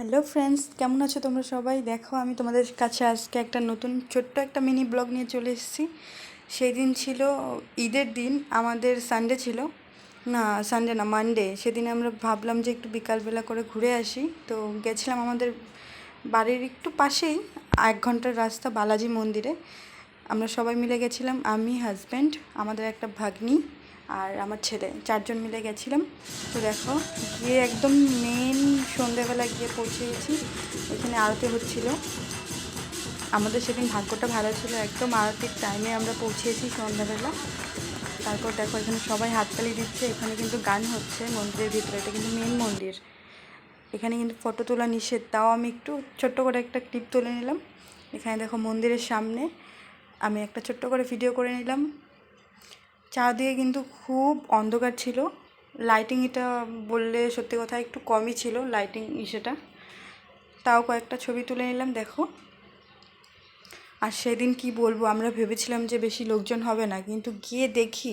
Hello friends, কেমন আছো তোমরা সবাই? দেখো, আমি তোমাদের কাছে আজকে একটা নতুন ছোট্ট একটা মিনি ব্লগ নিয়ে চলে এসেছি। সেই দিন ছিল ঈদের দিন, আমাদের সানডে ছিল। না সানডে না মানডে সেদিন আমরা ভাবলাম যে একটু বিকালবেলা করে ঘুরে আসি। তো গেছিলাম আমাদের বাড়ির একটু পাশেই, এক ঘণ্টার রাস্তা, বালাজি মন্দিরে। আমরা সবাই মিলে গেছিলাম, আমি হাজব্যান্ড আমাদের একটা ভাগ্নি। আর আমার ছেলে, চারজন মিলে গেছিলাম। তো দেখো, গিয়ে একদম মেন সন্ধেবেলা গিয়ে পৌঁছেছি। এখানে আরতি হচ্ছিল। আমাদের সেদিন ভাগ্যটা ভালো ছিল। একদম আরতির টাইমে আমরা পৌঁছেছি সন্ধ্যাবেলা তারপর দেখো, এখানে সবাই হাততালি দিচ্ছে। এখানে কিন্তু গান হচ্ছে মন্দিরের ভিতরে। এটা কিন্তু মেন মন্দির। এখানে কিন্তু ফটো তোলা নিষেধ। তাও আমি একটু ছোট্ট করে একটা ক্লিপ তুলে নিলাম। এখানে দেখো মন্দিরের সামনে আমি একটা ছোট্ট করে ভিডিও করে নিলাম। চারদিকে কিন্তু খুব অন্ধকার ছিল। লাইটিং এটা বললে সত্যি কথা একটু কমই ছিল লাইটিং ইসেটা। তাও কয়েকটা ছবি তুলে নিলাম, দেখো। আর সেদিন কি বলব, আমরা ভেবেছিলাম যে বেশি লোকজন হবে না, কিন্তু গিয়ে দেখি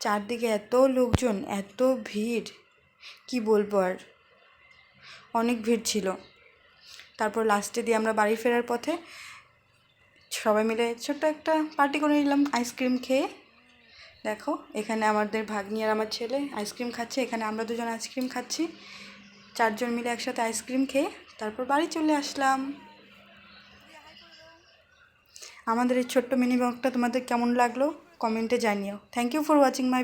চারদিকে এত লোকজন, এত ভিড়। কি বলব আর? অনেক ভিড় ছিল। তারপর লাস্টে দিয়ে আমরা বাড়ি ফেরার পথে সবাই মিলে ছোট্ট একটা পার্টি করে নিলাম আইসক্রিম খেয়ে। দেখো, এখানে আমাদের ভাগ্নি আর আমার ছেলে আইসক্রিম খাচ্ছে, এখানে আমরা দুজন আইসক্রিম খাচ্ছি। চারজন মিলে একসাথে আইসক্রিম খেয়ে তারপর বাড়ি চলে আসলাম। আমাদের এই ছোট্ট মিনি ব্লগটা তোমাদের কেমন লাগল? কমেন্টে জানিও। Thank you for watching my